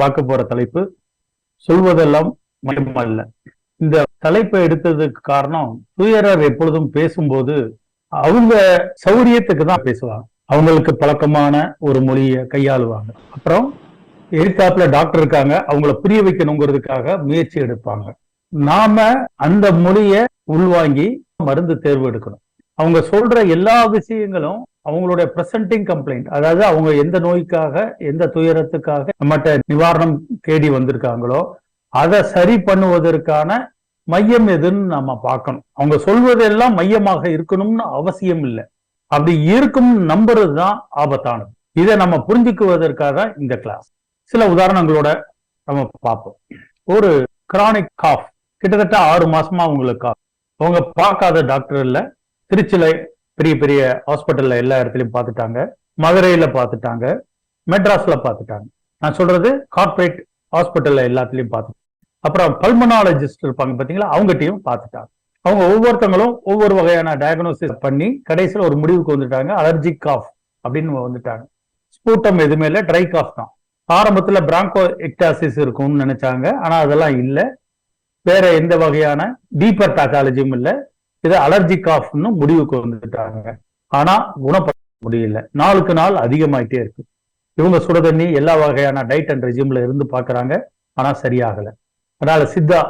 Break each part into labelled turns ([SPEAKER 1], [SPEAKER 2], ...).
[SPEAKER 1] பார்க்க போற தலைப்பு சொல்வதெல்லாம் மயம் அல்ல இந்த தலைப்பை எடுத்ததுக்கு காரணம் துயரர் எப்பொழுதும் பேசும்போது அவங்க சௌரியத்துக்கு தான் பேசுவாங்க. அவங்களுக்கு பழக்கமான ஒரு மொழியை கையாளுவாங்க. அப்புறம் எழுத்தாப்புல டாக்டர் இருக்காங்க. அவங்கள புரிய வைக்கணுங்கிறதுக்காக முயற்சி எடுப்பாங்க. நாம அந்த மொழியை உள்வாங்கி மருந்து தேர்வு எடுக்கணும். அவங்க சொல்ற எல்லா விஷயங்களும் அவங்களுடைய பிரசன்டிங் கம்ப்ளைண்ட் அதாவது அவங்க எந்த நோய்க்காக எந்த துயரத்துக்காக நம்மகிட்ட நிவாரணம் தேடி வந்திருக்காங்களோ அதை சரி பண்ணுவதற்கான மையம் எதுன்னு நம்ம பார்க்கணும். அவங்க சொல்வதெல்லாம் மையமாக இருக்கணும்னு அவசியம் இல்லை. அப்படி இருக்கும் நம்புறது தான் ஆபத்தானது. இதை நம்ம புரிஞ்சுக்குவதற்காக தான் இந்த கிளாஸ் சில உதாரணங்களோட நம்ம பார்ப்போம். ஒரு கிரானிக் காஃப் கிட்டத்தட்ட ஆறு மாசமா அவங்களுக்கு அவங்க பார்க்காத டாக்டர் இல்ல. திருச்சியில பெரிய பெரிய ஹாஸ்பிட்டல்ல எல்லா இடத்துலயும் பார்த்துட்டாங்க. மதுரையில பார்த்துட்டாங்க. மெட்ராஸ்ல பார்த்துட்டாங்க. நான் சொல்றது கார்ப்பரேட் ஹாஸ்பிட்டல்ல எல்லாத்துலயும் பார்த்து அப்புறம் பல்மனாலஜிஸ்ட் இருப்பாங்க பாத்தீங்களா அவங்ககிட்டயும் பார்த்துட்டாங்க. அவங்க ஒவ்வொருத்தங்களும் ஒவ்வொரு வகையான டயக்னோசிஸ் பண்ணி கடைசியில் ஒரு முடிவுக்கு வந்துட்டாங்க. அலர்ஜிக் காஃப் அப்படின்னு வந்துட்டாங்க. ஸ்பூட்டம் எதுவுமே இல்லை. ட்ரை காஃப் தான். ஆரம்பத்துல பிராங்கோ எக்டாசிஸ் இருக்கும்னு நினைச்சாங்க. ஆனா அதெல்லாம் இல்லை. வேற எந்த வகையான டீப்பர் பேத்தாலஜியும் இல்லை. இது அலர்ஜி காஃப்னு முடிவுக்கு வந்துட்டாங்க. ஆனா குணப்படுத்த முடியல. நாளுக்கு நாள் அதிகமாயிட்டே இருக்கு. இவங்க சுட தண்ணி எல்லா வகையான டைட் அண்ட் ரெஜிம்ல இருந்து பாக்குறாங்க. ஆனா சரியாகல. அதனால சித்தா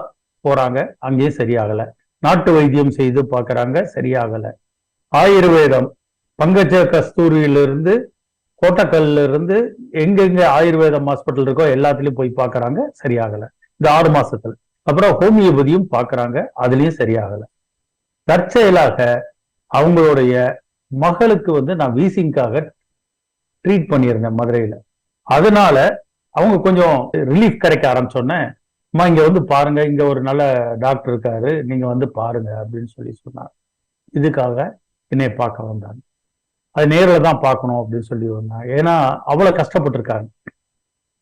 [SPEAKER 1] போறாங்க. அங்கேயும் சரியாகல. நாட்டு வைத்தியம் செய்து பாக்குறாங்க. சரியாகல. ஆயுர்வேதம். பங்கஜ கஸ்தூரியிலிருந்து கோட்டக்கல்ல இருந்து எங்கெங்க ஆயுர்வேதம் ஹாஸ்பிட்டல் இருக்கோ எல்லாத்துலயும் போய் பாக்குறாங்க. சரியாகல. இந்த ஆறு மாசத்துல. அப்புறம் ஹோமியோபதியும் பார்க்கறாங்க அதுலயும் சரியாகல. தற்செயலாக அவங்களுடைய மகளுக்கு வந்து நான் வீசிங்காக ட்ரீட் பண்ணியிருந்தேன் மதுரையில. அதனால அவங்க கொஞ்சம் ரிலீஃப் கிடைக்க ஆரம்பிச்சோன்னே அம்மா இங்க வந்து பாருங்க இங்க ஒரு நல்ல டாக்டர் இருக்காரு நீங்க வந்து பாருங்க அப்படின்னு சொல்லி சொன்னார் இதுக்காக என்னை பார்க்க வந்தாங்க. அது நேரில் தான் பார்க்கணும் அப்படின்னு சொல்லி வந்தாங்க. ஏன்னா அவ்வளோ கஷ்டப்பட்டிருக்காங்க.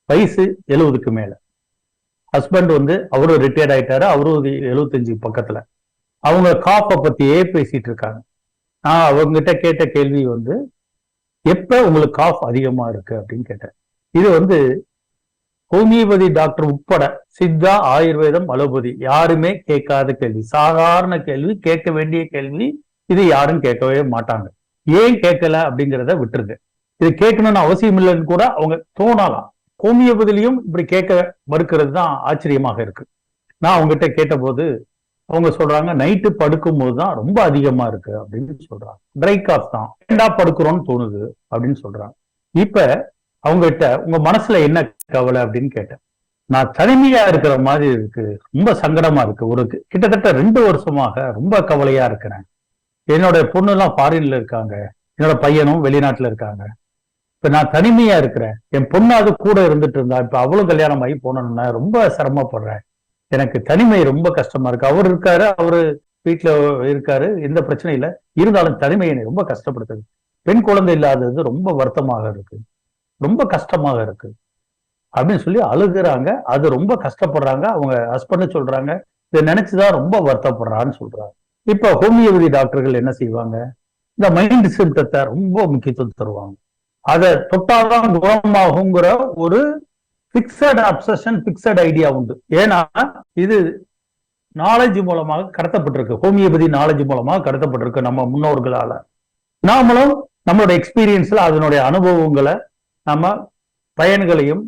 [SPEAKER 1] வயசு எழுவதுக்கு மேல. ஹஸ்பண்ட் வந்து அவரும் ரிட்டையர்ட் ஆயிட்டாரு அவரும் எழுபத்தஞ்சு பக்கத்துல. அவங்க காஃபை பத்தியே பேசிட்டு இருக்காங்க நான் அவங்ககிட்ட கேட்ட கேள்வி வந்து எப்ப உங்களுக்கு காஃப் அதிகமா இருக்கு அப்படின்னு கேட்டேன். இது வந்து ஹோமியோபதி டாக்டர் உட்பட சித்தா ஆயுர்வேதம் அலோபதி யாருமே கேட்காத கேள்வி. சாதாரண கேள்வி கேட்க வேண்டிய கேள்வி இது யாரும் கேட்கவே மாட்டாங்க. ஏன் கேட்கல அப்படிங்கிறத விட்டுருங்க. இது கேட்கணும்னு அவசியம் இல்லைன்னு கூட அவங்க தோணலாம். ஹோமியோபதிலையும் இப்படி கேட்க மறுக்கிறது தான் ஆச்சரியமாக இருக்கு. நான் அவங்ககிட்ட கேட்டபோது அவங்க சொல்றாங்க நைட்டு படுக்கும்போது தான் ரொம்ப அதிகமா இருக்கு அப்படின்னு சொல்றாங்க. ட்ரை காஃப் தான். ஏண்டா படுக்கிறோம்னு தோணுது அப்படின்னு சொல்றாங்க. இப்ப அவங்ககிட்ட உங்க மனசுல என்ன கவலை அப்படின்னு கேட்டேன். நான் தனிமையா இருக்கிற மாதிரி இருக்கு. ரொம்ப சங்கடமா இருக்கு. ஒரு கிட்டத்தட்ட ரெண்டு வருஷமாக ரொம்ப கவலையா இருக்கிறேன். என்னோட பொண்ணு எல்லாம் ஃபாரின்ல இருக்காங்க. என்னோட பையனும் வெளிநாட்டுல இருக்காங்க. இப்ப நான் தனிமையா இருக்கிறேன். என் பொண்ணு அது கூட இருந்துட்டு இருந்தா இப்ப அவளும் கல்யாணம் ஆகி போனோம்னா ரொம்ப சிரமப்படுறேன். எனக்கு தனிமை ரொம்ப கஷ்டமா இருக்கு. அவர் இருக்காரு அவரு வீட்டுல இருக்காரு எந்த பிரச்சனையும் இல்லை. இருந்தாலும் தனிமை என்னை ரொம்ப கஷ்டப்படுத்துது. பெண் குழந்தை இல்லாதது ரொம்ப வருத்தமாக இருக்கு. ரொம்ப கஷ்டமாக இருக்கு. அப்படின்னு சொல்லி அழுகுறாங்க. அது ரொம்ப கஷ்டப்படுறாங்க. அவங்க ஹஸ்பண்ட் சொல்றாங்க. இதை நினைச்சுதான் ரொம்ப வருத்தப்படுறான்னு சொல்றாங்க இப்ப ஹோமியோபதி டாக்டர்கள் என்ன செய்வாங்க? இந்த மைண்ட் சிம்டத்தை ரொம்ப முக்கியத்துவம் தருவாங்க. அதை தொட்டாதான் குணமாகுங்கிற ஒரு பிக்சட் அப்சஷன் பிக்சட் ஐடியா உண்டு. ஏன்னா இது நாலேஜ் மூலமாக கடத்தப்பட்டிருக்கு. ஹோமியோபதி நாலேஜ் மூலமாக கடத்தப்பட்டிருக்கு நம்ம முன்னோர்களால. நாமளும் நம்மளோட எக்ஸ்பீரியன்ஸ்ல அதனுடைய அனுபவங்களை நம்ம பயன்களையும்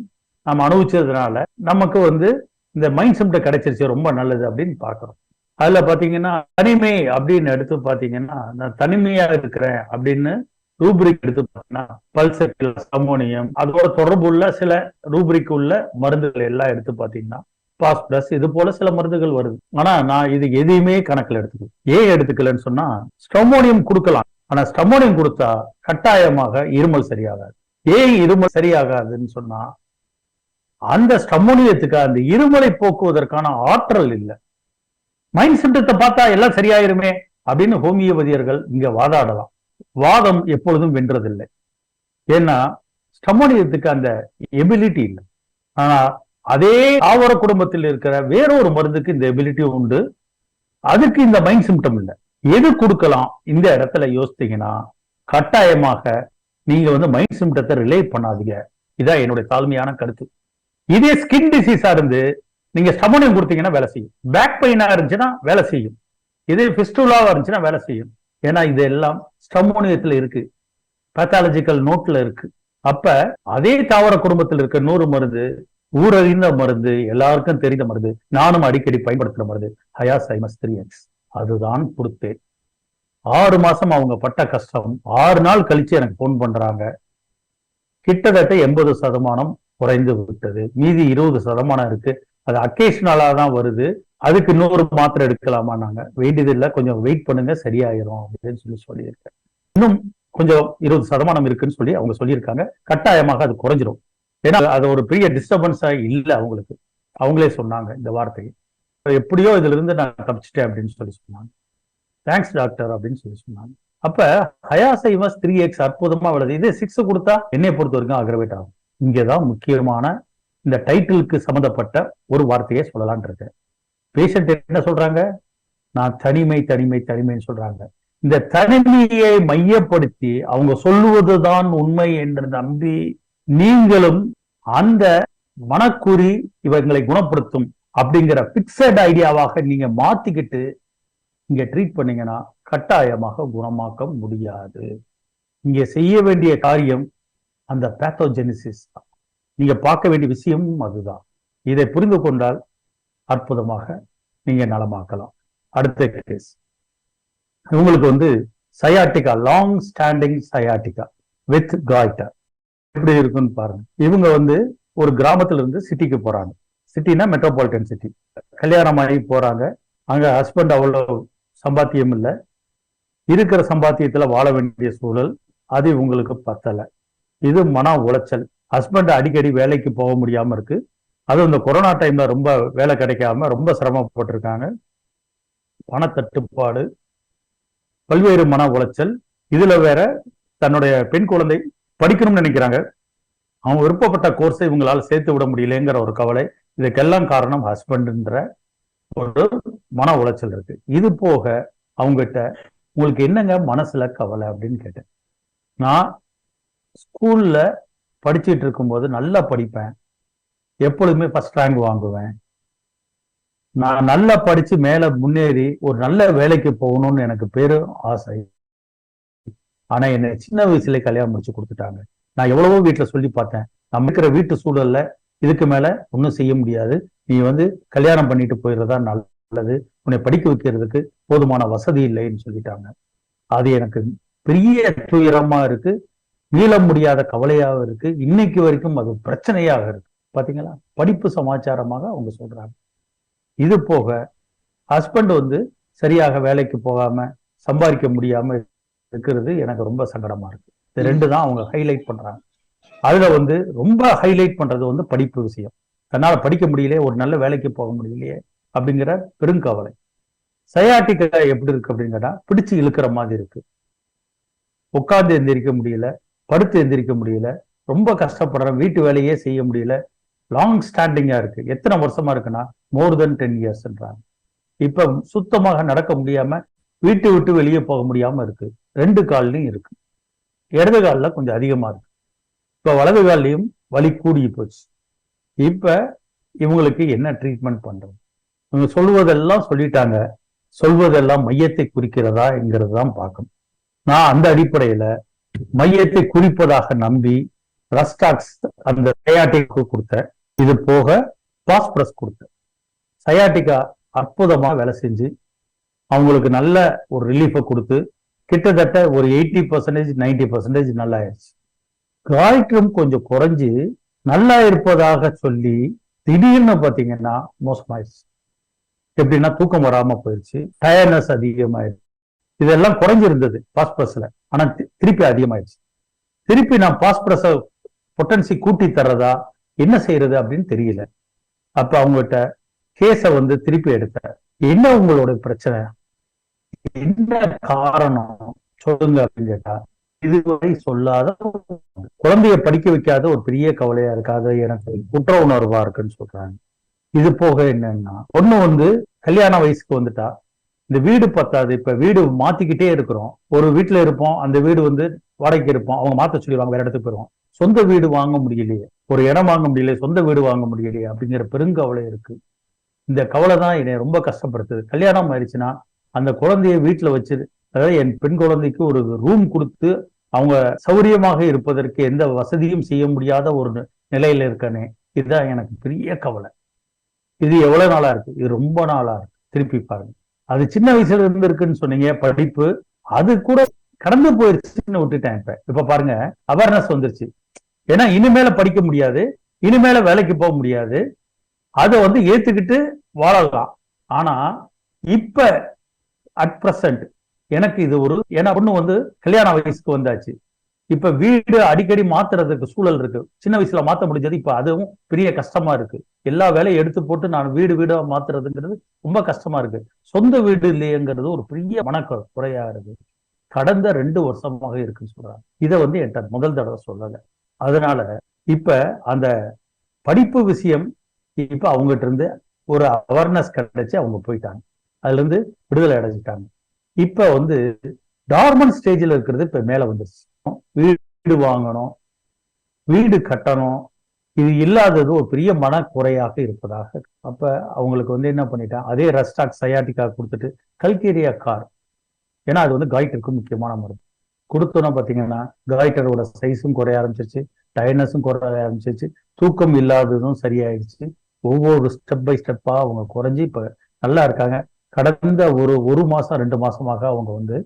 [SPEAKER 1] நம்ம அனுபவிச்சதுனால நமக்கு வந்து இந்த மைண்ட் செம்ட கிடைச்சிருச்சு ரொம்ப நல்லது அப்படின்னு பாக்குறோம் அதுல பாத்தீங்கன்னா தனிமை அப்படின்னு எடுத்து பாத்தீங்கன்னா நான் தனிமையா இருக்கிறேன் அப்படின்னு ரூப்ரிக் எடுத்து பார்த்தீங்கன்னா பல்செட்டில் அமோனியம் அதோட தொடர்புள்ள சில ரூப்ரிக் உள்ள மருந்துகள் எல்லாம் எடுத்து பாத்தீங்கன்னா பாஸ்பரஸ் இது போல சில மருந்துகள் வருது. ஆனா நான் இது எதையுமே கணக்குல எடுத்துக்கல ஏன் எடுத்துக்கலன்னு சொன்னா ஸ்டமோனியம் கொடுக்கலாம். ஆனா ஸ்டமோனியம் கொடுத்தா கட்டாயமாக இருமல் சரியாகாது. ஏன் இருமல் சரியாகாதுன்னு சொன்னா அந்த ஸ்டமோனியத்துக்கு அந்த இருமலை போக்குவதற்கான ஆற்றல் இல்லை. மைண்ட் சிம்டத்தை பார்த்தா எல்லாம் சரியாயிருமே அப்படின்னு ஹோமியோபதியர்கள் இங்க வாதாடலாம். வாதம் எப்பொழுதும் வென்றதில்லை. ஏன்னா ஸ்டமோனியத்துக்கு அந்த எபிலிட்டி இல்லை. ஆனா அதே ஆவர குடும்பத்தில் இருக்கிற வேறொரு மருந்துக்கு இந்த எபிலிட்டி உண்டு. அதுக்கு இந்த மைண்ட் சிம்டம் இல்லை. எது கொடுக்கலாம் இந்த இடத்துல யோசித்தீங்கன்னா கட்டாயமாக நீங்க வந்து மைண்ட் சிம்டத்தை ரிலே பண்ணாதீங்க. இதான் என்னுடைய தாழ்மையான கருத்து. இதே ஸ்கின் டிசீஸா இருந்து நீங்க ஸ்டமோனியம் கொடுத்தீங்கன்னா வேலை செய்யும். பேக் பெயினா இருந்துச்சுன்னா வேலை செய்யும். இதே பிஸ்டுலாவா இருந்துச்சுன்னா வேலை செய்யும். ஏன்னா இதெல்லாம் எல்லாம் ஸ்டமோனியத்துல இருக்கு பேத்தாலஜிக்கல் நோட்ல இருக்கு. அப்ப அதே தாவர குடும்பத்தில் இருக்க நூறு மருந்து ஊரறிந்த மருந்து எல்லாருக்கும் தெரிந்த மருந்து நானும் அடிக்கடி பயன்படுத்துற மருந்து ஹயாசைமஸ் த்ரீ எக்ஸ் அதுதான் கொடுத்தேன் ஆறு மாசம் அவங்க பட்ட கஷ்டம். ஆறு நாள் கழிச்சு எனக்கு போன் பண்றாங்க. கிட்டத்தட்ட எண்பது சதமானம் குறைந்து விட்டது. மீதி இருபது சதமானம் இருக்கு. அது அக்கேஷனலா தான் வருது. அதுக்கு இன்னொரு மாத்திரை எடுக்கலாமா நாங்க? வேண்டியது இல்லை கொஞ்சம் வெயிட் பண்ணுங்க. சரியாயிரும் அப்படின்னு சொல்லி சொல்லியிருக்கேன். இன்னும் கொஞ்சம் இருபது சதமானம் இருக்குன்னு சொல்லி அவங்க சொல்லியிருக்காங்க. கட்டாயமாக அது குறைஞ்சிரும். ஏன்னா அது ஒரு பெரிய டிஸ்டர்பன்ஸா இல்லை அவங்களுக்கு. அவங்களே சொன்னாங்க இந்த வார்த்தையை. எப்படியோ இதுல இருந்து நான் தப்பிச்சிட்டேன் அப்படின்னு சொல்லி சொன்னாங்க. தேங்க்ஸ் டாக்டர் அப்படின்னு சொல்லி சொன்னாங்க. அப்ப ஹயாசைமஸ் த்ரீ எக்ஸ் அற்புதமா விழுது இதே சிக்ஸ் கொடுத்தா என்னை பொறுத்த வரைக்கும் அக்ரவேட் ஆகும். இங்கதான் முக்கியமான இந்த டைட்டிலுக்கு சம்மந்தப்பட்ட ஒரு வார்த்தையை சொல்லலான் இருக்கேன் பேஷண்ட் என்ன சொல்றாங்க? நான் தனிமை தனிமை தனிமைன்னு சொல்றாங்க. இந்த தனிமையை மையப்படுத்தி அவங்க சொல்லுவதுதான் உண்மை என்று நம்பி நீங்களும் அந்த மனக்குறி இவங்களை குணப்படுத்தும் அப்படிங்கிற பிக்சட் ஐடியாவாக நீங்க மாத்திக்கிட்டு இங்க ட்ரீட் பண்ணீங்கன்னா கட்டாயமாக குணமாக்க முடியாது. இங்க செய்ய வேண்டிய காரியம் அந்த பேத்தோஜெனிசிஸ் தான். நீங்க பார்க்க வேண்டிய விஷயமும் அதுதான். இதை புரிந்து கொண்டால் அற்புதமாக நீங்க நலமாக்கலாம். அடுத்த கேஸ் இவங்களுக்கு வந்து sciatica long standing sciatica with காய்டா எப்படி இருக்குன்னு பாருங்க. இவங்க வந்து ஒரு கிராமத்துல இருந்து சிட்டிக்கு போறாங்க. சிட்டினா மெட்ரோபாலிட்டன் சிட்டி கல்யாணம் ஆகி போறாங்க. அங்க ஹஸ்பண்ட் அவ்வளவு சம்பாத்தியம் இல்லை. இருக்கிற சம்பாத்தியத்துல வாழ வேண்டிய சூழல் அது இவங்களுக்கு பத்தல. இது மன உளைச்சல். ஹஸ்பண்ட் அடிக்கடி வேலைக்கு போக முடியாம இருக்கு. அதுவும் இந்த கொரோனா டைம்ல ரொம்ப வேலை கிடைக்காம ரொம்ப சிரமப்பட்டிருக்காங்க. பணத்தட்டுப்பாடு பல்வேறு மன உளைச்சல். இதுல வேற தன்னுடைய பெண் குழந்தை படிக்கணும்னு நினைக்கிறாங்க. அவங்க விருப்பப்பட்ட கோர்ஸை இவங்களால சேர்த்து விட முடியலங்கிற ஒரு கவலை. இதுக்கெல்லாம் காரணம் ஹஸ்பண்ட்ன்ற ஒரு மன உளைச்சல் இருக்கு. இது போக அவங்ககிட்ட உங்களுக்கு என்னங்க மனசுல கவலை அப்படின்னு கேட்டேன். நான் ஸ்கூல்ல படிச்சுட்டு இருக்கும்போது நல்லா படிப்பேன். எப்பொழுதுமே ஃபர்ஸ்ட் ரேங்க் வாங்குவேன். நான் நல்லா படிச்சு மேல முன்னேறி ஒரு நல்ல வேலைக்கு போகணும்னு எனக்கு பெரும் ஆசை. ஆனா என்னை சின்ன வயசுல கல்யாணம் முடிச்சு கொடுத்துட்டாங்க. நான் எவ்வளவோ வீட்டுல சொல்லி பார்த்தேன். நம்ம இருக்கிற வீட்டு சூழல்ல இதுக்கு மேல ஒன்றும் செய்ய முடியாது. நீ வந்து கல்யாணம் பண்ணிட்டு போயிடுறதா நல்லது. உன்னை படிக்க வைக்கிறதுக்கு போதுமான வசதி இல்லைன்னு சொல்லிட்டாங்க. அது எனக்கு பெரிய துயரமா இருக்கு. மீள முடியாத கவலையாக இருக்கு. இன்னைக்கு வரைக்கும் அது பிரச்சனையாக இருக்கு. பாத்தீங்களா? படிப்பு சமாச்சாரமாக அவங்க சொல்றாங்க. இது போக ஹஸ்பண்ட் வந்து சரியாக வேலைக்கு போகாம சம்பாதிக்க முடியாம இருக்கிறது எனக்கு ரொம்ப சங்கடமா இருக்கு. இது ரெண்டு தான் அவங்க ஹைலைட் பண்றாங்க. அதுல வந்து ரொம்ப ஹைலைட் பண்றது வந்து படிப்பு விஷயம். தன்னால படிக்க முடியலையே ஒரு நல்ல வேலைக்கு போக முடியலையே அப்படிங்கிற பெருங்கவலை. சயாட்டிக்கா எப்படி இருக்கு அப்படின்னு கேட்டா பிடிச்சு இழுக்கிற மாதிரி இருக்கு. உட்கார்ந்து எந்திரிக்க முடியல. படுத்து எந்திரிக்க முடியல ரொம்ப கஷ்டப்படுறேன் வீட்டு வேலையே செய்ய முடியல லாங் ஸ்டாண்டிங்கா இருக்கு. எத்தனை வருஷமா இருக்குன்னா மோர் தென் டென் இயர்ஸ்ன்றாங்க இப்போ சுத்தமாக நடக்க முடியாம வீட்டு விட்டு வெளியே போக முடியாம இருக்கு. ரெண்டு கால்லையும் இருக்கு. இடது காலில் கொஞ்சம் அதிகமா இருக்கு. இப்போ வலது கால்லையும் வலி கூடி போச்சு. இப்ப இவங்களுக்கு என்ன ட்ரீட்மெண்ட் பண்றது? இவங்க சொல்வதெல்லாம் சொல்லிட்டாங்க. சொல்வதெல்லாம் மையத்தை குறிக்கிறதாங்கிறது தான் பார்க்கணும். நான் அந்த அடிப்படையில மையத்தை குறிப்பதாக நம்பி ரஸ்டாக்ஸ் அந்த சயாட்டிக்கு கொடுத்த இது போக பாஸ்பரஸ் கொடுத்த. சயாட்டிக்கா அற்புதமா வேலை செஞ்சு அவங்களுக்கு நல்ல ஒரு ரிலீஃபை கொடுத்து கிட்டத்தட்ட ஒரு எயிட்டி பர்சன்டேஜ் நைன்டி பர்சன்டேஜ் நல்லா ஆயிடுச்சு காய்க்கும் கொஞ்சம் குறைஞ்சு நல்லா இருப்பதாக சொல்லி திடீர்னு பாத்தீங்கன்னா மோசமாயிடுச்சு எப்படின்னா தூக்கம் வராம போயிடுச்சு டயர்னஸ் அதிகமாயிடுச்சு இதெல்லாம் குறைஞ்சிருந்தது பாஸ்பரஸ்ல ஆனா திருப்பி அதிகமாயிடுச்சு. திருப்பி நான் பாஸ்பரஸ பொட்டன்சி கூட்டி தர்றதா என்ன செய்யறது அப்படின்னு தெரியல. அப்ப அவங்ககிட்ட கேஸ வந்து திருப்பி எடுத்த என்ன உங்களோட பிரச்சனை? என்ன காரணம்? சொல்லுங்க அப்படின்னு கேட்டா இதுவரை சொல்லாத குழந்தைய படிக்க வைக்காத ஒரு பெரிய கவலையா இருக்காது எனக்கு குற்ற உணர்வா இருக்குன்னு சொல்றாங்க. இது போக என்னன்னா ஒண்ணு வந்து கல்யாண வயசுக்கு வந்துட்டா இந்த வீடு பத்தாது. இப்ப வீடு மாத்திக்கிட்டே இருக்கிறோம். ஒரு வீட்டுல இருப்போம். அந்த வீடு வந்து வாடகைக்கு இருப்போம் அவங்க மாத்த சொல்லிடுவாங்க. வேற இடத்துக்கு போயிருவோம். சொந்த வீடு வாங்க முடியலையே. ஒரு இடம் வாங்க முடியலையே. சொந்த வீடு வாங்க முடியலையே அப்படிங்கிற பெருங்கவலை இருக்கு. இந்த கவலை தான் என்னை ரொம்ப கஷ்டப்படுத்துது. கல்யாணம் ஆயிடுச்சுன்னா அந்த குழந்தைய வீட்டுல வச்சு அதாவது என் பெண் குழந்தைக்கு ஒரு ரூம் கொடுத்து அவங்க சௌரியமாக இருப்பதற்கு எந்த வசதியும் செய்ய முடியாத ஒரு நிலையில இருக்கனே. இதுதான் எனக்கு பெரிய கவலை. இது எவ்வளவு நாளா இருக்கு? இது ரொம்ப நாளா இருக்கு. திருப்பி பாருங்க. அது சின்ன வயசுல இருந்து இருக்குன்னு சொன்னீங்க படிப்பு அது கூட கடந்து போயிருச்சுன்னு விட்டுட்டேன் இப்ப. இப்ப பாருங்க அவேர்னஸ் வந்துருச்சு. ஏன்னா இனிமேல படிக்க முடியாது இனிமேல வேலைக்கு போக முடியாது. அதை வந்து ஏத்துக்கிட்டு வாழலாம். ஆனா இப்ப அட் பிரசன்ட் எனக்கு இது ஒரு ஏன்னா பொண்ணு வந்து கல்யாண வயசுக்கு வந்தாச்சு. இப்ப வீடு அடிக்கடி மாத்துறதுக்கு சூழல் இருக்கு. சின்ன வயசுல மாத்த முடிஞ்சது இப்ப அதுவும் பெரிய கஷ்டமா இருக்கு. எல்லா வேலையும் எடுத்து போட்டு நான் வீடு வீடா மாத்துறதுங்கிறது ரொம்ப கஷ்டமா இருக்கு. சொந்த வீடு இல்லையங்கிறது ஒரு பெரிய மனக்க குறையா இருக்கு. கடந்த ரெண்டு வருஷமாக இருக்குன்னு சொல்றாங்க. இதை வந்து என்கிட்ட முதல் தடவை சொல்லல. அதனால இப்ப அந்த படிப்பு விஷயம் இப்ப அவங்ககிட்ட இருந்து ஒரு அவேர்னஸ் கிடைச்சு அவங்க போயிட்டாங்க. அதுல இருந்து விடுதலை அடைஞ்சிட்டாங்க. இப்ப வந்து டார்மன் ஸ்டேஜில் இருக்கிறது இப்ப மேல வந்துருச்சு. வீடு வாங்கணும் வீடு கட்டணும் இது இல்லாதது ஒரு பெரிய மனக்குறையாக இருப்பதாக அப்ப அவங்களுக்கு வந்து என்ன பண்ணிட்டான் அதே ரஸ்டாக் சயாட்டிக்கா கொடுத்துட்டு கல்கேரியா கார் ஏன்னா அது வந்து காய்டருக்கு முக்கியமான மருந்து. கொடுத்தோன்னா பாத்தீங்கன்னா காய்டரோட சைஸும் குறைய ஆரம்பிச்சிருச்சு டயர்னஸும் குறைய ஆரம்பிச்சிருச்சு தூக்கம் இல்லாததும் சரியாயிடுச்சு. ஒவ்வொரு ஸ்டெப் பை ஸ்டெப்பா அவங்க குறைஞ்சி இப்ப நல்லா இருக்காங்க. கடந்த ஒரு ஒரு மாசம் ரெண்டு மாசமாக அவங்க வந்து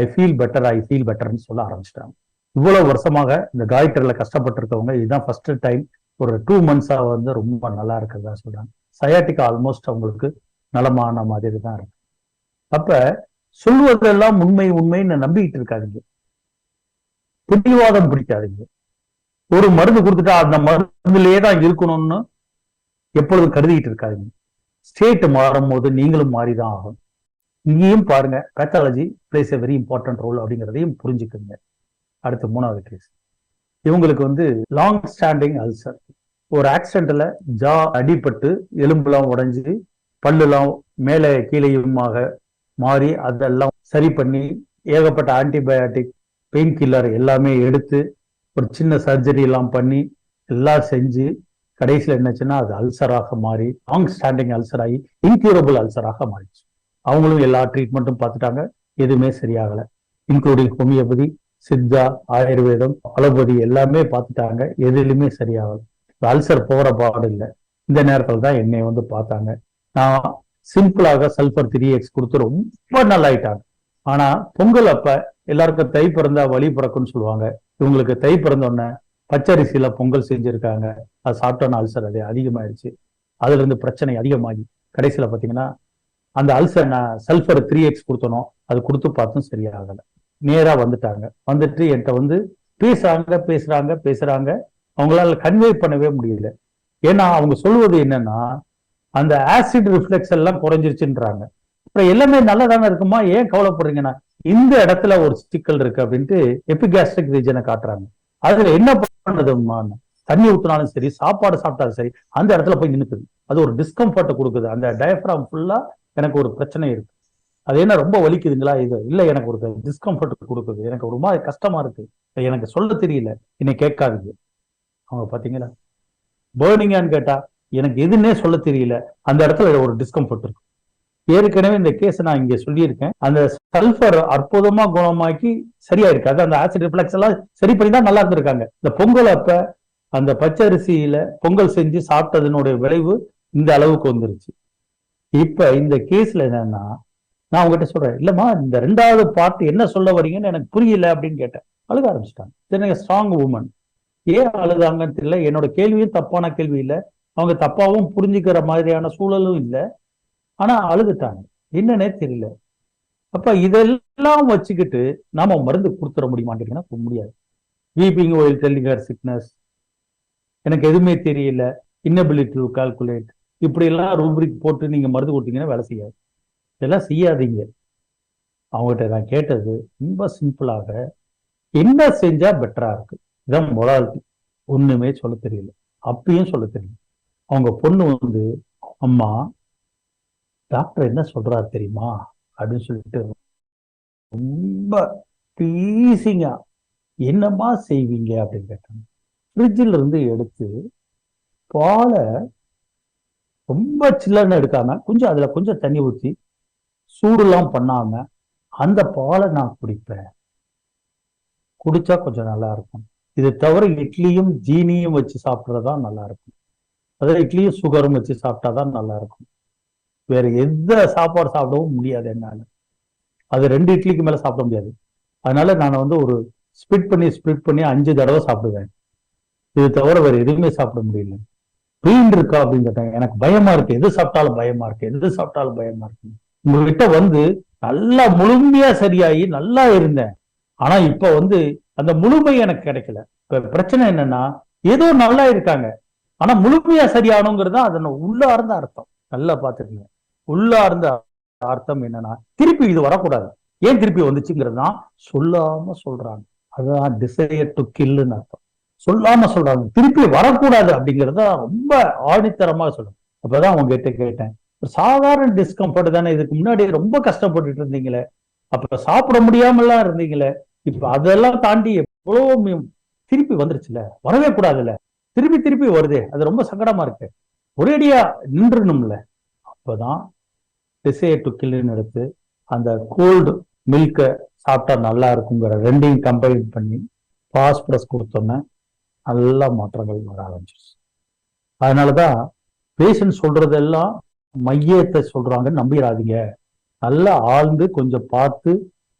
[SPEAKER 1] I feel better I feel பெட்டர்னு சொல்ல ஆரம்பிச்சிட்டாங்க. இவ்வளவு வருஷமாக இந்த காய்டர்ல கஷ்டப்பட்டிருக்கவங்க இதுதான் ஃபர்ஸ்ட் டைம் ஒரு டூ மந்த்ஸாக வந்து ரொம்ப நல்லா இருக்கிறதா சொல்றாங்க. சயாட்டிக் ஆல்மோஸ்ட் அவங்களுக்கு நலமான மாதிரி தான் இருக்கு. அப்ப சொல்வதெல்லாம் உண்மை உண்மைன்னு நம்பிக்கிட்டு இருக்காதீங்க. பிடிவாதம் பிடிக்காதீங்க. ஒரு மருந்து கொடுத்துட்டா அந்த மருந்துலயே தான் இருக்கணும்னு எப்பொழுதும் கருதிக்கிட்டு இருக்காதீங்க. ஸ்டேட் மாறும் போது நீங்களும் மாறிதான் ஆகும் இங்கேயும் பாருங்க pathology plays a very important role அப்படிங்கிறதையும் புரிஞ்சுக்குங்க. அடுத்த மூணாவது கேஸ் இவங்களுக்கு வந்து லாங் ஸ்டாண்டிங் அல்சர் ஒரு ஆக்சிடென்ட்ல ஜா அடிபட்டு எலும்புலாம் உடைஞ்சு பல்லுலாம் மேலே கீழேயுமாக மாறி அதெல்லாம் சரி பண்ணி ஏகப்பட்ட ஆன்டிபயாட்டிக் பெயின் கில்லர் எல்லாமே எடுத்து ஒரு சின்ன சர்ஜரி எல்லாம் பண்ணி எல்லாம் செஞ்சு கடைசியில் என்னச்சுன்னா அது அல்சராக மாறி லாங் ஸ்டாண்டிங் அல்சர் ஆகி இன்க்யூரபிள் அல்சராக மாறிடுச்சு அவங்களும் எல்லா ட்ரீட்மெண்ட்டும் பார்த்துட்டாங்க. எதுவுமே சரியாகல. இன்க்ளூடிங் ஹோமியோபதி சித்தா ஆயுர்வேதம் அலோபதி எல்லாமே பார்த்துட்டாங்க. எதுலையுமே சரியாகல. அல்சர் போகிற பாடு இல்லை. இந்த நேரத்தில் தான் என்னை வந்து பார்த்தாங்க. நான் சிம்பிளாக சல்ஃபர் த்ரீ எக்ஸ் கொடுத்து ரொம்ப நல்லாயிட்டாங்க ஆனா பொங்கல் அப்ப எல்லாருக்கும் தை பிறந்தா வழி பிறக்கும்னு சொல்லுவாங்க. இவங்களுக்கு தை பிறந்தோடனே பச்சரிசியில பொங்கல் செஞ்சிருக்காங்க. அது சாப்பிட்டோன்னு அல்சர் அது அதிகமாயிடுச்சு அதுல இருந்து பிரச்சனை அதிகமாகி. கடைசியில பாத்தீங்கன்னா அந்த அல்சர் நான் சல்ஃபர் த்ரீ எக்ஸ் கொடுத்தனோ அது கொடுத்து பார்த்தும் சரியாகல. நேரா வந்துட்டாங்க. வந்துட்டு என்கிட்ட வந்து பேசுறாங்க பேசுறாங்க பேசுறாங்க. அவங்களால கன்வே பண்ணவே முடியல. ஏன்னா அவங்க சொல்லுவது என்னன்னா அந்த ஆசிட் ரிஃப்ளெக்ஸ் எல்லாம் குறைஞ்சிருச்சுன்றாங்க. அப்புறம் எல்லாமே நல்லதானே இருக்குமா? ஏன் கவலைப்படுறீங்கன்னா இந்த இடத்துல ஒரு சிக்கல் இருக்கு அப்படின்ட்டு எபிகாஸ்ட்ரிக் ரீஜனை காட்டுறாங்க. அதுல என்ன பண்ணதுமா தண்ணி ஊற்றினாலும் சரி சாப்பாடு சாப்பிட்டாலும் சரி அந்த இடத்துல போய் நின்றுக்குது அது ஒரு டிஸ்கம்ஃபர்ட்டை கொடுக்குது. அந்த டயஃப்ராம் ஃபுல்லா எனக்கு ஒரு பிரச்சனை இருக்கு. அது என்ன ரொம்ப வலிக்குதுங்களா? இது இல்ல எனக்கு ஒரு டிஸ்கம்ஃபர்ட் கொடுக்குது. எனக்கு ஒரு மாதிரி கஷ்டமா இருக்கு. எனக்கு சொல்ல தெரியல. என்னை கேட்காதுங்க. அவங்க பாத்தீங்களா? பேர்னிங்கான்னு கேட்டா எனக்கு எதுன்னே சொல்ல தெரியல. அந்த இடத்துல ஒரு டிஸ்கம்ஃபர்ட் இருக்கு. ஏற்கனவே இந்த கேஸ் நான் இங்க சொல்லியிருக்கேன். அந்த சல்ஃபர் அற்புதமா குணமாக்கி சரியா இருக்காது அந்த ஆசிட் ரிஃப்ளக்ஸ் எல்லாம் சரி பண்ணி தான் நல்லா இருந்திருக்காங்க. இந்த பொங்கல் அப்ப அந்த பச்சரிசியில பொங்கல் செஞ்சு சாப்பிட்டதனுடைய விளைவு இந்த அளவுக்கு வந்துருச்சு. இப்ப இந்த கேஸ்ல என்னன்னா நான் உங்ககிட்ட சொல்றேன் இல்லம்மா இந்த ரெண்டாவது பார்ட் என்ன சொல்ல வரீங்கன்னு எனக்கு புரியல அப்படின்னு கேட்டேன். அழுக ஆரம்பிச்சிட்டாங்க. ஸ்ட்ராங் உமன் ஏன் அழுதாங்கன்னு தெரியல. என்னோட கேள்வியும் தப்பான கேள்வி இல்லை. அவங்க தப்பாவும் புரிஞ்சுக்கிற மாதிரியான சூழலும் இல்லை. ஆனா அழுதுட்டாங்க. என்னன்னே தெரியல. அப்ப இதெல்லாம் வச்சுக்கிட்டு நாம மருந்து கொடுத்துட முடியுமான்னு கேட்டீங்கன்னா முடியாது. வீப்பிங் ஓயில் டெல்லிங்கர் சிக்னஸ் எனக்கு எதுவுமே தெரியல. இன்னபிலிட்டி டு கால்குலேட் இப்படி எல்லாம் ரூப்ரிக் போட்டு நீங்க மருந்து கொடுத்தீங்கன்னா வேலை செய்யாது. இதெல்லாம் செய்யாதீங்க. அவங்ககிட்ட நான் கேட்டது ரொம்ப சிம்பிளாக என்ன செஞ்சா பெட்டரா இருக்கு? இதான் மொராலிட்டி ஒண்ணுமே சொல்ல தெரியல. அப்பயும் சொல்ல தெரியல. அவங்க பொண்ணு வந்து அம்மா டாக்டர் என்ன சொல்றாரு தெரியுமா? அப்படின்னு சொல்லிட்டு ரொம்ப டீசிங்கா என்னம்மா செய்வீங்க? அப்படின்னு கேட்டாங்க. ஃப்ரிட்ஜில் இருந்து எடுத்து பாலை ரொம்ப சில்லன்னு எடுக்காம கொஞ்சம் அதுல கொஞ்சம் தண்ணி ஊற்றி சூடுலாம் பண்ணாம அந்த பாலை நான் குடிப்பேன். குடிச்சா கொஞ்சம் நல்லா இருக்கும். இது தவிர இட்லியும் ஜீனியும் வச்சு சாப்பிட்றதா நல்லா இருக்கும். அதாவது இட்லியும் சுகரும் வச்சு சாப்பிட்டாதான் நல்லா இருக்கும். வேற எந்த சாப்பாடு சாப்பிடவும் முடியாது என்னால. அது ரெண்டு இட்லிக்கு மேல சாப்பிட முடியாது. அதனால நான் வந்து ஒரு ஸ்பிட் பண்ணி ஸ்பிட் பண்ணி அஞ்சு தடவை சாப்பிடுவேன். இது தவிர வேற எதுவுமே சாப்பிட முடியல. பெயின் இருக்கா அப்படின்னு கேட்டாங்க எனக்கு பயமா இருக்கு. எது சாப்பிட்டாலும் பயமா இருக்கு. எது சாப்பிட்டாலும் பயமா இருக்கு. உங்ககிட்ட வந்து நல்லா முழுமையா சரியாகி நல்லா இருந்தேன். ஆனா இப்ப வந்து அந்த முழுமை எனக்கு கிடைக்கல. இப்ப பிரச்சனை என்னன்னா ஏதோ நல்லா இருக்காங்க. ஆனா முழுமையா சரியானுங்கிறது அதன உள்ளார்ந்த அர்த்தம். நல்லா பாத்துக்கங்க உள்ளார்ந்த அர்த்தம் என்னன்னா திருப்பி இது வரக்கூடாது. ஏன் திருப்பி வந்துச்சுங்கிறது தான் சொல்லாம சொல்றாங்க. அதுதான் டிசையர் டு கில்லுன்னு அர்த்தம். சொல்லாம சொல்றாங்க திருப்பி வரக்கூடாது அப்படிங்கிறத ரொம்ப ஆடித்தரமா சொல்லணும் அப்பதான் அவங்க கிட்ட கேட்டேன். ஒரு சாதாரண டிஸ்கம்ஃபர்ட் தானே இதுக்கு முன்னாடி ரொம்ப கஷ்டப்பட்டுட்டு இருந்தீங்களே. அப்ப சாப்பிட முடியாமலாம் இருந்தீங்களே. இப்ப அதெல்லாம் தாண்டி எவ்வளவு திருப்பி வந்துருச்சுல. வரவே கூடாதுல்ல திருப்பி திருப்பி வருதே. அது ரொம்ப சங்கடமா இருக்கு. ஒரேடியா நின்றுணும்ல. அப்பதான் டிசையர் டு கில்லுன்னு எடுத்து அந்த கோல்டு மில்கை சாப்பிட்டா நல்லா இருக்குங்கிற ரெண்டையும் கம்பைன் பண்ணி பாஸ்பரஸ் கொடுத்தோன்னே நல்ல மாற்றங்கள் வர ஆரம்பிச்சிருச்சு. அதனால தான் பேஷண்ட் சொல்றதெல்லாம் மையத்தை சொல்றாங்கன்னு நம்பிடாதீங்க நல்லா ஆழ்ந்து கொஞ்சம் பார்த்து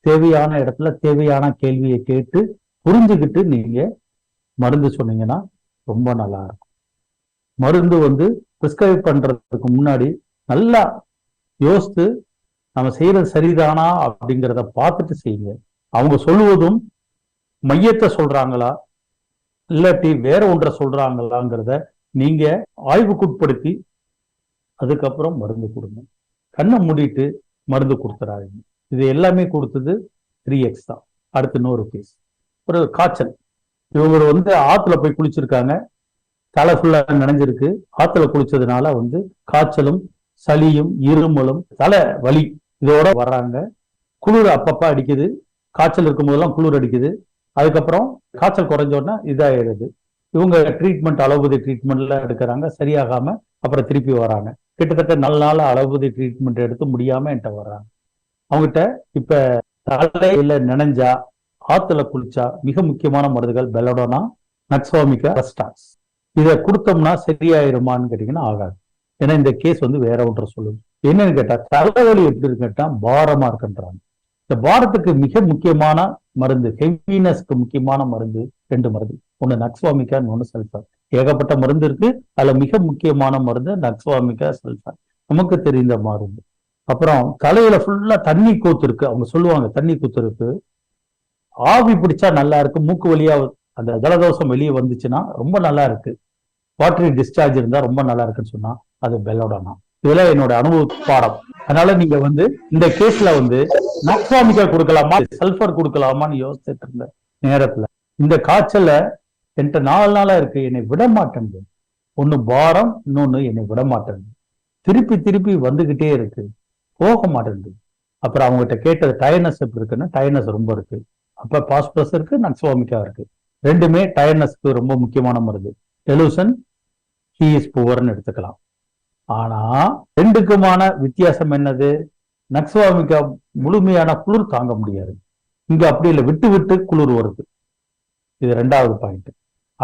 [SPEAKER 1] தேவையான இடத்துல தேவையான கேள்வியை கேட்டு புரிஞ்சுக்கிட்டு நீங்க மருந்து சொன்னீங்கன்னா ரொம்ப நல்லா இருக்கும். மருந்து வந்து பிரிஸ்கிரைப் பண்றதுக்கு முன்னாடி நல்லா யோசித்து நம்ம செய்யறது சரிதானா அப்படிங்கிறத பார்த்துட்டு செய்யுங்க. அவங்க சொல்லுவதும் மையத்தை சொல்றாங்களா? இல்லாட்டி வேற ஒன்றை சொல்றாங்களாங்கிறத நீங்க ஆய்வுக்குட்படுத்தி அதுக்கப்புறம் மருந்து கொடுங்க. கண்ணை மூடிட்டு மருந்து கொடுத்துறாங்க இது எல்லாமே கொடுத்தது த்ரீ எக்ஸ் தான். அடுத்து இன்னொரு கேஸ் ஒரு காய்ச்சல். இவங்க வந்து ஆத்துல போய் குளிச்சிருக்காங்க. தலை ஃபுல்லா நினைஞ்சிருக்கு. ஆத்துல குளிச்சதுனால வந்து காய்ச்சலும் சளியும் இருமலும் தலை வலி இதோட வர்றாங்க. குளிர் அப்பப்ப அடிக்குது. காய்ச்சல் இருக்கும்போதெல்லாம் குளிர் அடிக்குது. அதுக்கப்புறம் காய்ச்சல் குறைஞ்சோடனே இதாகிடுது இவங்க ட்ரீட்மெண்ட் அளவுதி ட்ரீட்மெண்ட்ல எடுக்கிறாங்க சரியாகாம அப்புறம் திருப்பி வராங்க. கிட்டத்தட்ட நல்ல நாள் அளவுதி ட்ரீட்மெண்ட் எடுத்து முடியாம என்கிட்ட வர்றாங்க. அவங்ககிட்ட இப்ப தலையில நினைஞ்சா ஆத்துல குளிச்சா மிக முக்கியமான மருந்துகள் பெலடோனா நக்ஸோமிகா ரெஸ்டாக்ஸ் இதை கொடுத்தோம்னா சரியாயிருமான்னு கேட்டீங்கன்னா ஆகாது. ஏன்னா இந்த கேஸ் வந்து வேற ஒன்றை சொல்லுது. என்னன்னு கேட்டா தலைவலி எப்படி இருக்கு பாரமா இருக்குன்றாங்க. இந்த பாரத்துக்கு மிக முக்கியமான மருந்து ஹெவினஸ்க்கு முக்கியமான மருந்து ரெண்டு மருந்து. ஒன்னு நக்ஸ்வாமிகா ஒன்னு சல்ஃபர். ஏகப்பட்ட மருந்து இருக்கு. அதுல மிக முக்கியமான மருந்து நக்ஸ்வாமிகா சல்ஃபர். நமக்கு தெரிந்த மருந்து. அப்புறம் தலையில ஃபுல்லா தண்ணி கூத்து இருக்கு. அவங்க சொல்லுவாங்க தண்ணி கூத்து இருக்கு ஆவி பிடிச்சா நல்லா இருக்கு. மூக்கு வழியா அந்த ஜலதோஷம் வெளியே வந்துச்சுன்னா ரொம்ப நல்லா இருக்கு. வாட்டரி டிஸ்சார்ஜ் இருந்தா ரொம்ப நல்லா இருக்குன்னு சொன்னா அது பெல்லோடனா இதெல்லாம் என்னோட அனுபவ பாடம் அதனால நீங்க வந்து இந்த கேஸ்ல வந்து நக்ஸாமிக்கா கொடுக்கலாமா சல்ஃபர் கொடுக்கலாமான்னு யோசிச்சுட்டு இருந்த நேரத்துல. இந்த காய்ச்சல என்கிட்ட நாலு நாளா இருக்கு என்னை விட மாட்டேங்குது. ஒண்ணு பாரம் இன்னொன்னு என்னை விட மாட்டேங்குது. திருப்பி திருப்பி வந்துகிட்டே இருக்கு. போக மாட்டேங்குது. அப்புறம் அவங்ககிட்ட கேட்டது டயர்னஸ் எப்படி இருக்குன்னா டயர்னஸ் ரொம்ப இருக்கு. அப்ப பாஸ்பரஸ் இருக்கு நக்ஸோமிக்கா இருக்கு. ரெண்டுமே டயர்னஸ்க்கு ரொம்ப முக்கியமான மருந்து. டெலூசன் ஹீஸ் புவர்னு எடுத்துக்கலாம். ஆனா ரெண்டுக்குமான வித்தியாசம் என்னது? நக்ஸோமிக்கா முழுமையான குளிர் தாங்க முடியாது. இங்க அப்படி இல்லை விட்டு விட்டு குளிர் வருது. இது ரெண்டாவது பாயிண்ட்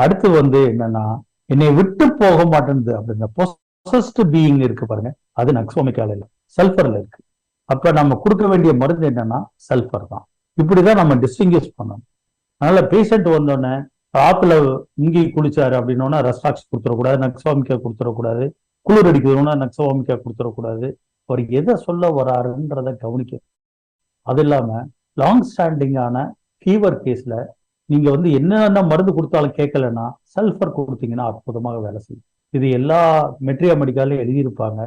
[SPEAKER 1] அடுத்து வந்து என்னன்னா என்னை விட்டு போக மாட்டேங்குது அப்படின்ற பொசஸ்ட் பீயிங் இருக்கு பாருங்க. அது நக்ஸோமிக்கால இல்லை சல்ஃபர்ல இருக்கு. அப்ப நம்ம கொடுக்க வேண்டிய மருந்து என்னன்னா சல்ஃபர் தான். இப்படிதான் நம்ம டிஸ்டிங்கிஷ் பண்ணணும். அதனால பேஷண்ட் வந்தோடனே ஆத்துல இங்கி குளிச்சாரு அப்படின்னோன்னா ரெஸ்டாக்ஸ் கொடுத்துடக்கூடாது நக்ஸோமிக்கா கொடுத்துடக்கூடாது. குளிர் அடிக்கிறவனா நக்சவாமிக்கா கொடுத்துடக்கூடாது. அவர் எதை சொல்ல வராருன்றத கவனிக்க அது இல்லாம லாங் ஸ்டாண்டிங்கான ஃபீவர் கேஸ்ல நீங்க வந்து என்னென்ன மருந்து கொடுத்தாலும் கேட்கலன்னா சல்ஃபர் கொடுத்தீங்கன்னா அற்புதமாக வேலை செய்யும். இது எல்லா மெட்ரியா மெடிக்காலையும் எழுதியிருப்பாங்க.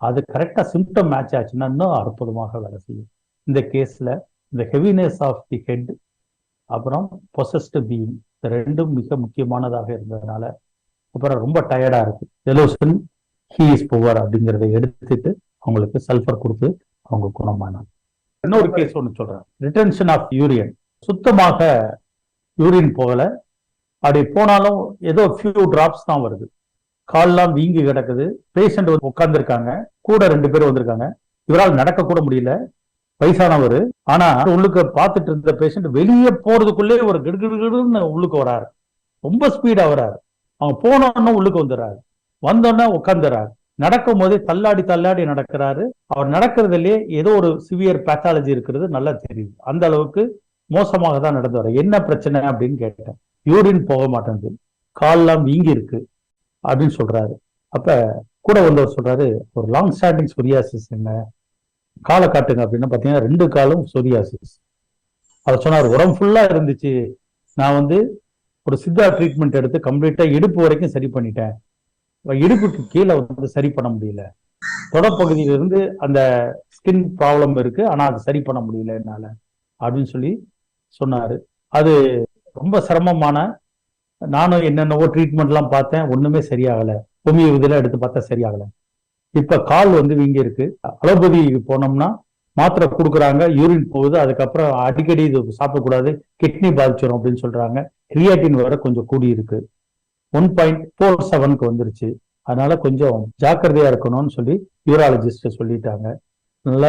[SPEAKER 1] அது கரெக்டா சிம்டம் மேட்ச் ஆச்சுன்னா இன்னும் அற்புதமாக வேலை செய்யும். இந்த கேஸ்ல இந்த ஹெவினஸ் ஆஃப் தி ஹெட் அப்புறம் பொசஸ்டு பீயிங் இந்த ரெண்டும் மிக முக்கியமானதாக இருந்ததுனால அப்புறம் ரொம்ப டயர்டா இருக்கு. ஹீஸ் புவர் அப்படிங்கிறத எடுத்துட்டு அவங்களுக்கு சல்ஃபர் கொடுத்து அவங்க குணமானாங்க. இன்னொரு கேஸ் ஒன்று சொல்றேன். ரிட்டன்ஷன் ஆஃப் யூரியன் சுத்தமாக யூரின் போகல. அப்படி போனாலும் ஏதோ ஃபியூ டிராப்ஸ் தான் வருது. கால்லாம் வீங்கி கிடக்குது. பேஷண்ட் உட்கார்ந்துருக்காங்க. கூட ரெண்டு பேர் வந்திருக்காங்க. இவரால் நடக்க கூட முடியல. வயசானவர். ஆனா உள்ளுக்கு பார்த்துட்டு இருந்த பேஷண்ட் வெளியே போறதுக்குள்ளே ஒரு கிடுகிடுன்னு உள்ளுக்கு வராரு. ரொம்ப ஸ்பீடா வராரு. அவங்க போனோன்னு உள்ளுக்கு வந்துடுறாரு. வந்தோன்னா உட்காந்துறாரு நடக்கும் போதே தள்ளாடி தள்ளாடி நடக்கிறாரு. அவர் நடக்கிறதுலயே ஏதோ ஒரு சிவியர் பேத்தாலஜி இருக்கிறது நல்லா தெரியுது. அந்த அளவுக்கு மோசமாக தான் நடந்து வர என்ன பிரச்சனை அப்படின்னு கேட்டேன். யூரின் போக மாட்டேங்குது. கால்லாம் வீங்கி இருக்கு அப்படின்னு சொல்றாரு. அப்ப கூட வந்தவர் சொல்றாரு ஒரு லாங் ஸ்டாண்டிங் சொரியாசிஸ் என்ன? காலை காட்டுங்க அப்படின்னா பாத்தீங்கன்னா ரெண்டு காலும் சொரியாசிஸ் அவர் சொன்னார் உடம்பு ஃபுல்லா இருந்துச்சு. நான் வந்து ஒரு சித்தா ட்ரீட்மெண்ட் எடுத்து கம்ப்ளீட்டா இடுப்பு வரைக்கும் சரி பண்ணிட்டேன். இடுப்புக்கு கீழே வந்து சரி பண்ண முடியல. தொடப்பகுதியில இருந்து அந்த ஸ்கின் ப்ராப்ளம் இருக்கு. ஆனா அது சரி பண்ண முடியல என்னால. அப்படின்னு சொல்லி சொன்னாரு. அது ரொம்ப சிரமமான நானும் என்னென்னவோ ட்ரீட்மெண்ட் எல்லாம் பார்த்தேன். ஒண்ணுமே சரியாகல. ஹோமியோ இதெல்லாம் எடுத்து பார்த்தா சரியாகல. இப்ப கால் வந்து வீங்கி இருக்கு. அலோபதி போனோம்னா மாத்திரை கொடுக்குறாங்க யூரின் போகுது. அதுக்கப்புறம் அடிக்கடி இது சாப்பிடக்கூடாது. கிட்னி பாதிச்சிடும் அப்படின்னு சொல்றாங்க. கிரியாட்டின் வேற கொஞ்சம் கூடி இருக்கு. ஒன் பாயிண்ட் ஃபோர் செவனுக்கு வந்துருச்சு. அதனால கொஞ்சம் ஜாக்கிரதையா இருக்கணும்னு சொல்லி யூராலஜிஸ்ட் சொல்லிட்டாங்க. அதனால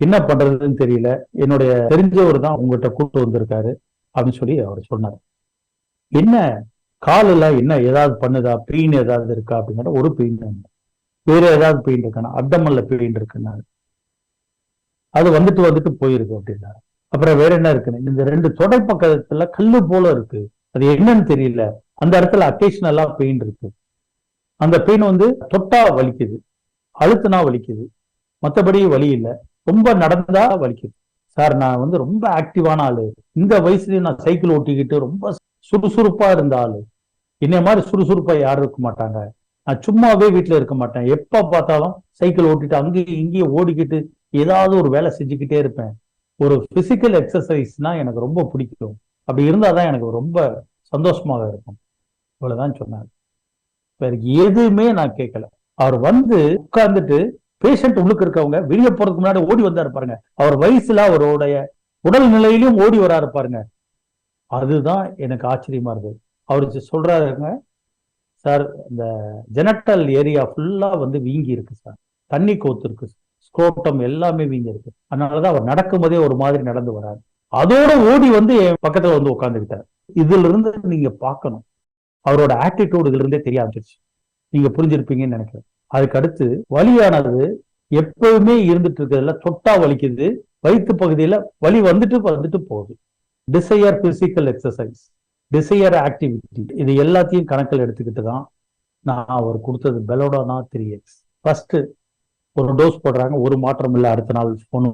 [SPEAKER 1] என்ன பண்றதுன்னு தெரியல. என்னுடைய தெரிஞ்சவர் தான் உங்ககிட்ட கூட்டு வந்திருக்காரு அப்படின்னு சொல்லி அவர் சொன்னார். என்ன காலில் என்ன ஏதாவது பண்ணுதா? பெயின் ஏதாவது இருக்கா? அப்படிங்கிற ஒரு பெயின் வேற ஏதாவது பெயின் இருக்கானா அப்டமல்ல பெயின் இருக்குன்னாரு. அது வந்துட்டு வந்துட்டு போயிருக்கு அப்படின்னாரு அப்புறம் வேற என்ன இருக்குன்னு இந்த ரெண்டு தொடர் பக்கத்துல கல்லு போல இருக்கு. அது என்னன்னு தெரியல. அந்த இடத்துல அக்கேஷனலா பெயின் இருக்கு. அந்த பெயின் வந்து தொட்டா வலிக்குது அழுத்துனா வலிக்குது மற்றபடி வலி இல்லை. ரொம்ப நடந்தா வலிக்குது. சார் நான் வந்து ரொம்ப ஆக்டிவான ஆளு. இந்த வயசுலயும் நான் சைக்கிள் ஓட்டிக்கிட்டு ரொம்ப சுறுசுறுப்பா இருந்த ஆளு. என்னை மாதிரி சுறுசுறுப்பா யாரும் இருக்க மாட்டாங்க. நான் சும்மாவே வீட்டுல இருக்க மாட்டேன். எப்ப பார்த்தாலும் சைக்கிள் ஓட்டிட்டு அங்கேயும் இங்கேயும் ஓடிக்கிட்டு ஏதாவது ஒரு வேலை செஞ்சுக்கிட்டே இருப்பேன். ஒரு பிசிக்கல் எக்ஸசைஸ்னா எனக்கு ரொம்ப பிடிக்கும். அப்படி இருந்தாதான் எனக்கு ரொம்ப சந்தோஷமாக இருக்கும். இவ்வளவுதான் சொன்னார் வேற எதுவுமே நான் கேட்கல. அவர் வந்து உட்கார்ந்துட்டு பேஷண்ட் உள்ளுக்கு இருக்கவங்க வெளியே போறதுக்கு முன்னாடி ஓடி வந்தாரு பாருங்க. அவர் வயசுல அவருடைய உடல் நிலையிலும் ஓடி வராரு பாருங்க. அதுதான் எனக்கு ஆச்சரியமா இருந்தது. அவரு சொல்றாருங்க சார் இந்த ஜெனட்டல் ஏரியா ஃபுல்லா வந்து வீங்கி இருக்கு சார். தண்ணி கோத்து இருக்கு. ஸ்க்ரோட்டம் எல்லாமே வீங்கி இருக்கு. அதனாலதான் அவர் நடக்கும் போதே ஒரு மாதிரி நடந்து வராரு. அதோட ஓடி வந்து என் பக்கத்துல வந்து உட்காந்துக்கிட்டார் இதுல இருந்து நீங்க பார்க்கணும். அவரோட ஆட்டிடியூட் இதுல இருந்தே தெரிய ஆரம்பிச்சிருச்சு. நீங்க புரிஞ்சிருப்பீங்கன்னு நினைக்கிறேன். அதுக்கு அடுத்து வலியானது எப்பவுமே இருந்துட்டு இருக்கிறதுல தொட்டா வலிக்குது வயிற்று பகுதியில வலி வந்துட்டு வந்துட்டு போகுது. Desire physical exercise desire activity இது எல்லாத்தையும் கணக்கில் எடுத்துக்கிட்டு தான் நான் அவர் கொடுத்தது பெலோடானா த்ரீ எக்ஸ் ஃபர்ஸ்ட் ஒரு டோஸ் போடுறாங்க ஒரு மாற்றம் இல்லை அடுத்த நாள் ஃபோன்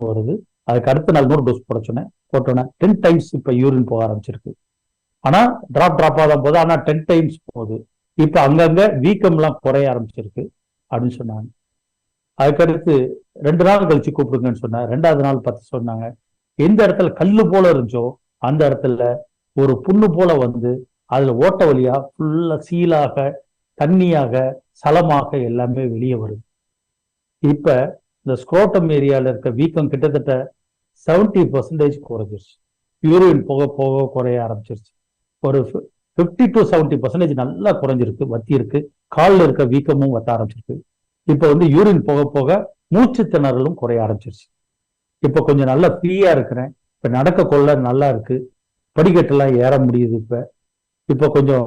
[SPEAKER 1] வருது. அதுக்கு அடுத்த நாள் நூறு டோஸ் போட சொன்னேன் போட்டோன்னே டென் டைம்ஸ் இப்போ யூரின் போக ஆரம்பிச்சிருக்கு. ஆனா டிராப் டிராப் தான் போகுது ஆனா டென் டைம்ஸ் போகுது. இப்ப அங்கங்க வீக்கம்லாம் குறைய ஆரம்பிச்சிருக்கு அப்படின்னு சொன்னாங்க. அதுக்கடுத்து ரெண்டு நாள் கழிச்சு கூப்பிடுங்கன்னு சொன்னாங்க. ரெண்டாவது நாள் பார்த்து சொன்னாங்க. எந்த இடத்துல கல்லு போல இருந்துச்சோ அந்த இடத்துல ஒரு புண்ணு போல வந்து அதுல ஓட்ட வழியா ஃபுல்லா சீலாக தண்ணியாக சலமாக எல்லாமே வெளியே வருது. இப்ப இந்த ஸ்க்ரோட்டம் ஏரியாவில் இருக்க வீக்கம் கிட்டத்தட்ட செவன்டி பர்சன்டேஜ் குறைஞ்சிருச்சு. யூரின் போக போக குறைய ஆரம்பிச்சிருச்சு. ஒரு ஃபிஃப்டி டு செவன்டி பர்சன்டேஜ் நல்லா குறைஞ்சிருக்கு வத்தி இருக்கு காலில் இருக்க வீக்கமும் வத்த ஆரம்பிச்சிருக்கு. இப்போ வந்து யூரின் போக போக மூச்சு திணறலும் குறைய ஆரம்பிச்சிருச்சு. இப்போ கொஞ்சம் நல்லா ஃப்ரீயா இருக்கிறேன். இப்போ நடக்க கொள்ள நல்லா இருக்கு. படிக்கட்டெல்லாம் ஏற முடியுது இப்போ. இப்போ கொஞ்சம்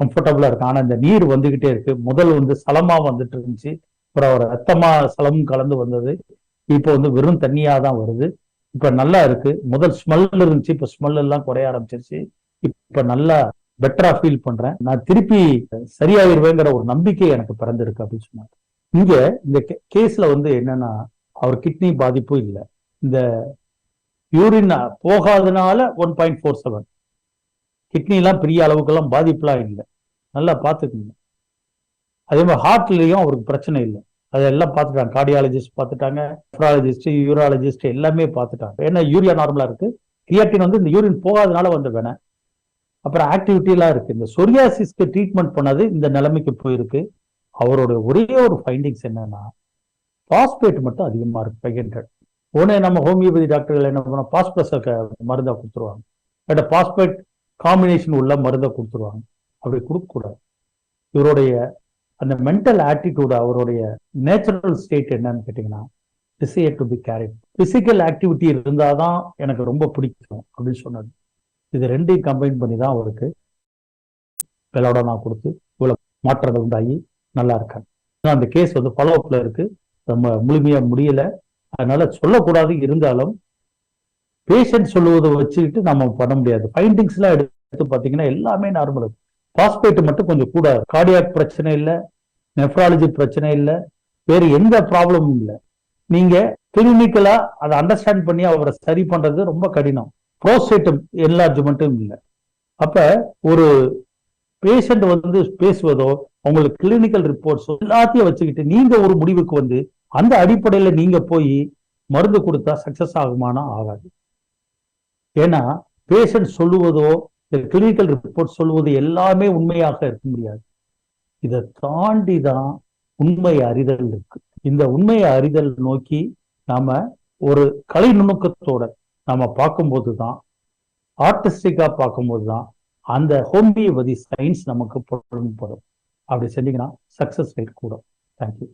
[SPEAKER 1] கம்ஃபர்டபுளா இருக்கு ஆனா இந்த நீர் வந்துகிட்டே இருக்கு. முதல் வந்து சலமா வந்துட்டு இருந்துச்சு. அப்புறம் ஒரு ரத்தமா சலமும் கலந்து வந்தது. இப்போ வந்து வெறும் தண்ணியா தான் வருது. இப்ப நல்லா இருக்கு. முதல் ஸ்மெல் இருந்துச்சு. இப்ப ஸ்மெல் எல்லாம் குறைய ஆரம்பிச்சிருச்சு. இப்ப நல்லா பெட்டரா ஃபீல் பண்றேன். நான் திருப்பி சரியாயிருவேங்கிற ஒரு நம்பிக்கை எனக்கு பிறந்திருக்கு அப்படின்னு சொன்னாங்க. இங்க இந்த கேஸ்ல வந்து என்னன்னா அவர் கிட்னி பாதிப்பு இல்லை. இந்த urine போகாதனால one point four seven kidney எல்லாம் பெரிய அளவுக்கெல்லாம் பாதிப்புலாம் இல்லை. நல்லா பார்த்துக்கணும் அதே மாதிரி ஹார்ட்லயும் அவருக்கு பிரச்சனை இல்லை. அதெல்லாம் பார்த்துட்டாங்க. கார்டியாலஜிஸ்ட் பார்த்துட்டாங்க. நெஃப்ராலஜிஸ்ட் யூராலஜிஸ்ட் எல்லாமே பார்த்துட்டாங்க. ஏன்னா யூரியா நார்மலா இருக்கு. கிரியாட்டின் வந்து இந்த யூரின் போகாதனால வந்து வேணாம் அப்புறம் ஆக்டிவிட்டி எல்லாம் இருக்கு. இந்த சொரியாசிஸ்க்கு ட்ரீட்மெண்ட் பண்ணது இந்த நிலைமைக்கு போயிருக்கு. அவரோட ஒரே ஒரு ஃபைண்டிங்ஸ் என்னன்னா பாஸ்பேட் மட்டும் அதிகமா இருக்கு ஃபைவ் ஹண்ட்ரட் உடனே நம்ம ஹோமியோபதி டாக்டர்கள் என்ன பண்ணோம் பாஸ்பரஸ் மருந்தை கொடுத்துருவாங்க. பட் பாஸ்பேட் காம்பினேஷன் உள்ள மருந்தை கொடுத்துருவாங்க. அப்படி கொடுக்கக்கூடாது இவருடைய அந்த மென்டல் ஆட்டிடியூட் அவருடைய நேச்சுரல் ஸ்டேட் என்னன்னு கேட்டிங்கன்னா desire to be carried physical activity இருந்தாதான் எனக்கு ரொம்ப பிடிக்கும் அப்படின்னு சொன்னது இது ரெண்டையும் கம்பைன் பண்ணி தான் அவருக்கு பெலோடனா கொடுத்து இவ்வளவு மாற்றங்கள் உண்டாகி நல்லா இருக்காங்க அந்த கேஸ் வந்து ஃபாலோ அப்ல இருக்கு. நம்ம முழுமையா முடியல. அதனால சொல்லக்கூடாது. இருந்தாலும் பேஷண்ட் சொல்லுவதை வச்சுக்கிட்டு நம்ம பண்ண முடியாது. ஃபைண்டிங்ஸ் எல்லாம் எடுத்து பார்த்தீங்கன்னா எல்லாமே நார்மல் பாஸ்பேட் மட்டும் கொஞ்சம் கூட கார்டியாக் பிரச்சனை இல்லை நெஃப்ராலஜி பிரச்சனை இல்லை வேறு எந்த ப்ராப்ளமும் இல்லை. நீங்க கிளினிக்கலா அதை அண்டர்ஸ்டாண்ட் பண்ணி அவரை சரி பண்றது ரொம்ப கடினம். ப்ரோஸ்டேட் என்லார்ஜ்மெண்ட்டும் இல்லை. அப்ப ஒரு பேஷண்ட் வந்து பேசுவதோ உங்களுக்கு கிளினிக்கல் ரிப்போர்ட்ஸோ எல்லாத்தையும் வச்சுக்கிட்டு நீங்க ஒரு முடிவுக்கு வந்து அந்த அடிப்படையில நீங்க போய் மருந்து கொடுத்தா சக்சஸ் ஆகுமானா ஆகாது. ஏன்னா பேஷண்ட் சொல்லுவதோ கிளினிக்கல் ரிப்போர்ட் சொல்லுவது எல்லாமே உண்மையாக இருக்க முடியாது. இதை தாண்டி தான் உண்மை அறிதல் இருக்கு. இந்த உண்மையை அறிதல் நோக்கி நாம ஒரு கலை நுணுக்கத்தோட நம்ம பார்க்கும்போது தான் ஆர்டிஸ்டிக்கா பார்க்கும்போது தான் அந்த ஹோமியோபதி சயின்ஸ் நமக்கு பொருள்படும் அப்படி செஞ்சீங்கன்னா சக்ஸஸ் ரேட் கூடும். தேங்க்யூ